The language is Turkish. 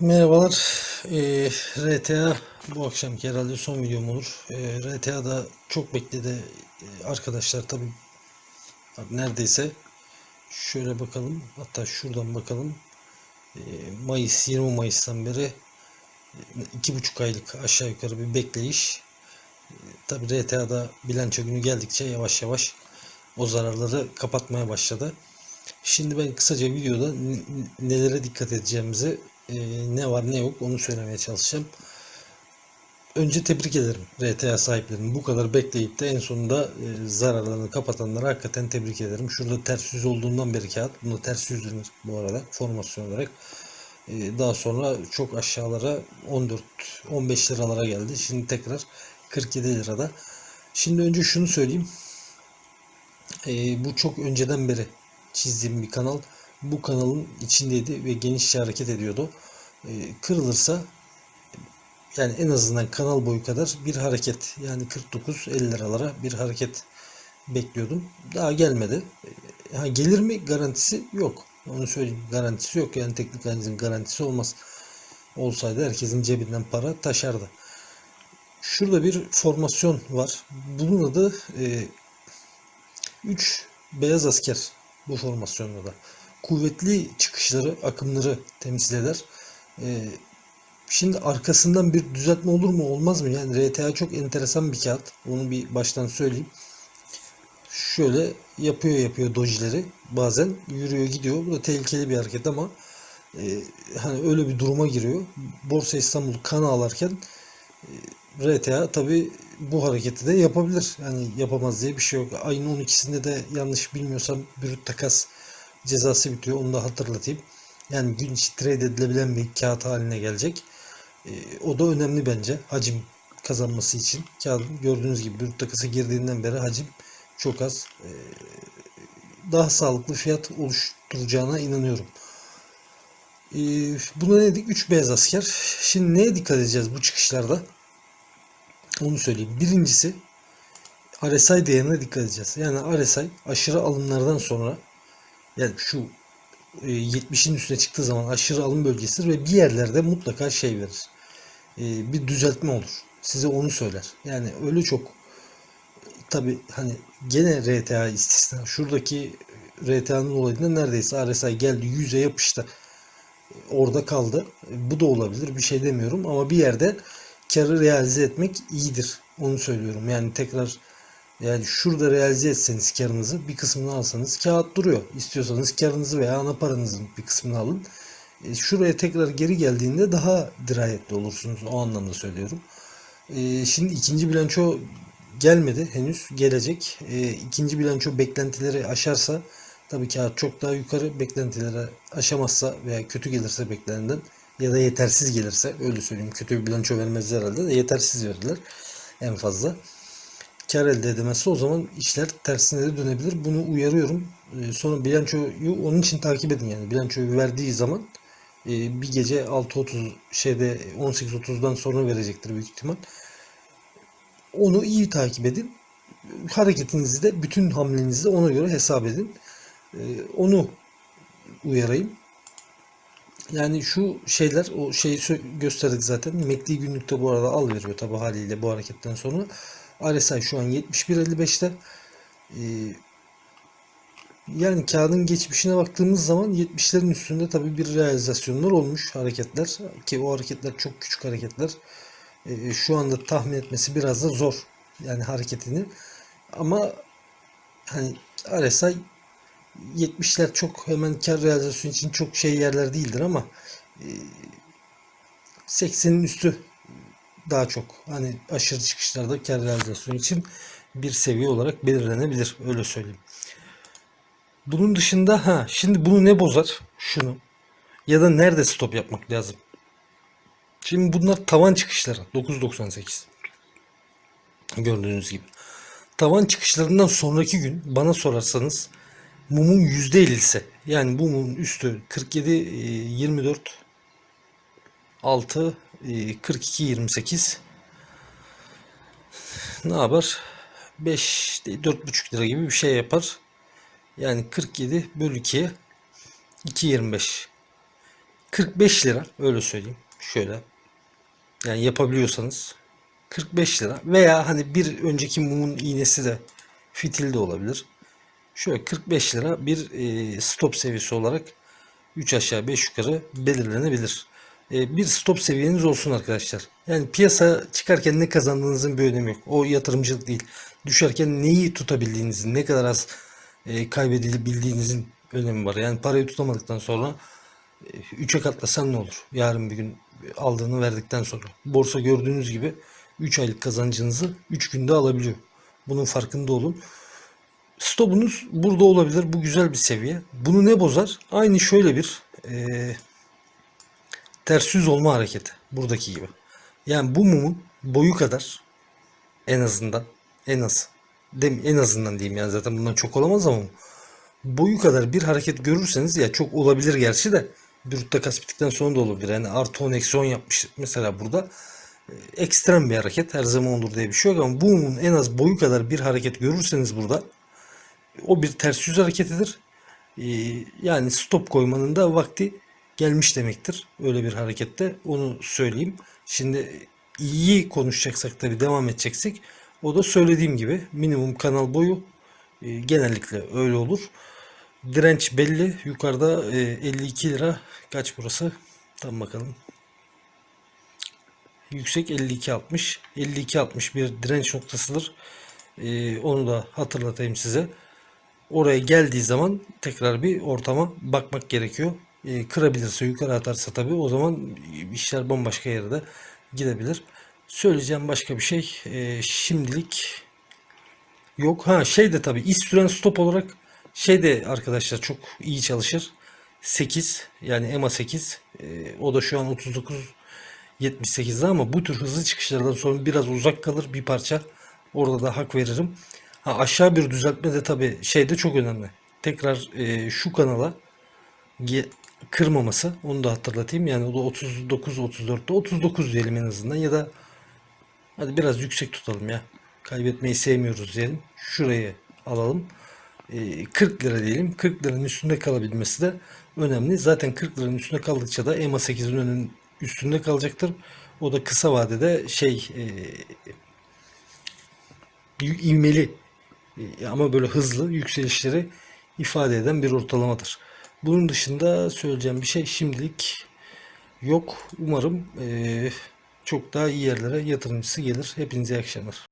Merhabalar. Eee, RTA bu akşamki herhalde son videom olur. Eee RTA'da çok bekledi eee, arkadaşlar tabi neredeyse şöyle bakalım hatta şuradan bakalım Eee, Mayıs 20 Mayıs'tan beri e, iki buçuk aylık aşağı yukarı bir bekleyiş. Tabi RTA'da bilanço günü geldikçe yavaş yavaş o zararları kapatmaya başladı. Şimdi ben kısaca videoda nelere dikkat edeceğimizi, e, ne var ne yok onu söylemeye çalışacağım. Önce tebrik ederim RTA sahiplerini. Bu kadar bekleyip de en sonunda e, zararlarını kapatanları hakikaten tebrik ederim. Şurada ters yüz olduğundan beri kağıt. Bunda ters yüz denir bu arada formasyon olarak. E, daha sonra çok aşağılara 14-15 liralara geldi. Şimdi tekrar 47 lirada. Şimdi önce şunu söyleyeyim. E, bu çok önceden beri çizdiğim bir kanal. Bu kanalın içindeydi ve genişçe hareket ediyordu. E, kırılırsa yani en azından kanal boyu kadar bir hareket yani 49-50 liralara bir hareket bekliyordum. Daha gelmedi. E, Ha, gelir mi garantisi yok. Onu söyleyeyim. Garantisi yok. Yani teknik analizin garantisi olmaz. Olsaydı herkesin cebinden para taşardı. Şurada bir formasyon var. Bunun adı e, 3 beyaz asker bu formasyonda da. Kuvvetli çıkışları, akımları temsil eder. Ee, şimdi arkasından bir düzeltme olur mu olmaz mı? Yani RTA çok enteresan bir kağıt. Onu bir baştan söyleyeyim. Şöyle yapıyor yapıyor dojileri. Bazen yürüyor gidiyor. Bu da tehlikeli bir hareket ama e, hani öyle bir duruma giriyor. Borsa İstanbul kan ağlarken RTA tabi bu hareketi de yapabilir. Yani yapamaz diye bir şey yok. Ayın 12'sinde de yanlış bilmiyorsam brüt takas cezası bitiyor. Onu da hatırlatayım. Yani gün içi trade edilebilen bir kağıt haline gelecek. Ee, o da önemli bence hacim kazanması için. Kağıdın gördüğünüz gibi brüt takası girdiğinden beri hacim çok az. Ee, daha sağlıklı fiyat oluşturacağına inanıyorum. Ee, buna ne dedik? 3 beyaz asker. Şimdi neye dikkat edeceğiz bu çıkışlarda? Onu söyleyeyim. Birincisi RSI değerine dikkat edeceğiz. Yani RSI aşırı alımlardan sonra yani şu e, 70'in üstüne çıktığı zaman aşırı alım bölgesidir ve bir yerlerde mutlaka şey verir. E, bir düzeltme olur. Size onu söyler. Yani öyle çok tabi hani gene RTA istisna. Şuradaki RTA'nın olayında neredeyse RSI geldi 100'e yapıştı. Orada kaldı. E, Bu da olabilir. Bir şey demiyorum ama bir yerde karı realize etmek iyidir. Onu söylüyorum. Yani tekrar yani şurada realize etseniz karınızı bir kısmını alsanız kağıt duruyor. İstiyorsanız karınızı veya ana paranızın bir kısmını alın. E, şuraya tekrar geri geldiğinde daha dirayetli olursunuz. O anlamda söylüyorum. E, şimdi ikinci bilanço gelmedi henüz. Gelecek. E, ikinci bilanço beklentileri aşarsa tabii kağıt çok daha yukarı beklentileri aşamazsa veya kötü gelirse beklenenden ya da yetersiz gelirse öyle söyleyeyim. Kötü bir bilanço vermezler herhalde de yetersiz verirler en fazla. Kar elde edemezse o zaman işler tersine de dönebilir. Bunu uyarıyorum. Ee, sonra bilançoyu onun için takip edin yani. Bilançoyu verdiği zaman e, bir gece 6.30 şeyde 18.30'dan sonra verecektir büyük ihtimal. Onu iyi takip edin. Hareketinizi de bütün hamlenizi de ona göre hesap edin. Ee, onu uyarayım. Yani şu şeyler o şeyi gösterdik zaten. MACD günlükte bu arada al veriyor tabi haliyle bu hareketten sonra. RSI şu an 71.55'te. Ee, yani kağıdın geçmişine baktığımız zaman 70'lerin üstünde tabi bir realizasyonlar olmuş hareketler. Ki o hareketler çok küçük hareketler. Ee, şu anda tahmin etmesi biraz da zor. Yani hareketini. Ama hani RSI 70'ler çok hemen kar realizasyonu için çok şey yerler değildir ama e, 80'in üstü daha çok hani aşırı çıkışlarda kar realizasyonu için bir seviye olarak belirlenebilir öyle söyleyeyim. Bunun dışında ha şimdi bunu ne bozar? Şunu. Ya da nerede stop yapmak lazım? Şimdi bunlar tavan çıkışları 9.98. Gördüğünüz gibi. Tavan çıkışlarından sonraki gün bana sorarsanız mumun %50'si yani bu mumun üstü 47 e, 24 6 e, 42 28 ne yapar? 5 değil 4,5 lira gibi bir şey yapar. Yani 47 bölü 2'ye 2.25 45 lira öyle söyleyeyim. Şöyle. Yani yapabiliyorsanız 45 lira veya hani bir önceki mumun iğnesi de fitil de olabilir. Şöyle 45 lira bir e, stop seviyesi olarak 3 aşağı 5 yukarı belirlenebilir. E, bir stop seviyeniz olsun arkadaşlar. Yani piyasa çıkarken ne kazandığınızın bir önemi yok. O yatırımcılık değil. Düşerken neyi tutabildiğinizin, ne kadar az e, kaybedebildiğinizin önemi var. Yani parayı tutamadıktan sonra 3'e katlasan ne olur? Yarın bir gün aldığını verdikten sonra. Borsa gördüğünüz gibi 3 aylık kazancınızı 3 günde alabiliyor. Bunun farkında olun. Stopunuz burada olabilir. Bu güzel bir seviye. Bunu ne bozar? Aynı şöyle bir eee ters yüz olma hareketi. Buradaki gibi. Yani bu mumun boyu kadar en azından en az dem en azından diyeyim yani zaten bundan çok olamaz ama boyu kadar bir hareket görürseniz ya çok olabilir gerçi de bir takas bittikten sonra da olabilir. Yani artı 10 eksi 10 yapmış mesela burada. E, Ekstrem bir hareket her zaman olur diye bir şey yok ama bu mumun en az boyu kadar bir hareket görürseniz burada o bir ters yüz hareketidir. Ee, yani stop koymanın da vakti gelmiş demektir. Öyle bir harekette onu söyleyeyim. Şimdi iyi konuşacaksak tabii devam edeceksek o da söylediğim gibi minimum kanal boyu e, genellikle öyle olur. Direnç belli. Yukarıda e, 52 lira kaç burası? Tam bakalım. Yüksek 52.60. 52.60 bir direnç noktasıdır. E, onu da hatırlatayım size. Oraya geldiği zaman tekrar bir ortama bakmak gerekiyor. E, kırabilirse yukarı atarsa tabii o zaman işler bambaşka yere de gidebilir. Söyleyeceğim başka bir şey e, şimdilik yok. Ha şey de tabii iş süren stop olarak şey de arkadaşlar çok iyi çalışır. 8 yani EMA 8 e, o da şu an 39 78'de ama bu tür hızlı çıkışlardan sonra biraz uzak kalır bir parça. Orada da hak veririm. Ha, aşağı bir düzeltme de tabii şeyde çok önemli. Tekrar e, şu kanala kırmaması onu da hatırlatayım. Yani o da 39 34'te 39 diyelim en azından ya da hadi biraz yüksek tutalım ya. Kaybetmeyi sevmiyoruz diyelim. Şurayı alalım. E, 40 lira diyelim. 40 liranın üstünde kalabilmesi de önemli. Zaten 40 liranın üstünde kaldıkça da EMA 8'in önün üstünde kalacaktır. O da kısa vadede şey e, ivmeli e, ama böyle hızlı yükselişleri ifade eden bir ortalamadır. Bunun dışında söyleyeceğim bir şey şimdilik yok. Umarım e, çok daha iyi yerlere yatırımcısı gelir. Hepinize iyi akşamlar.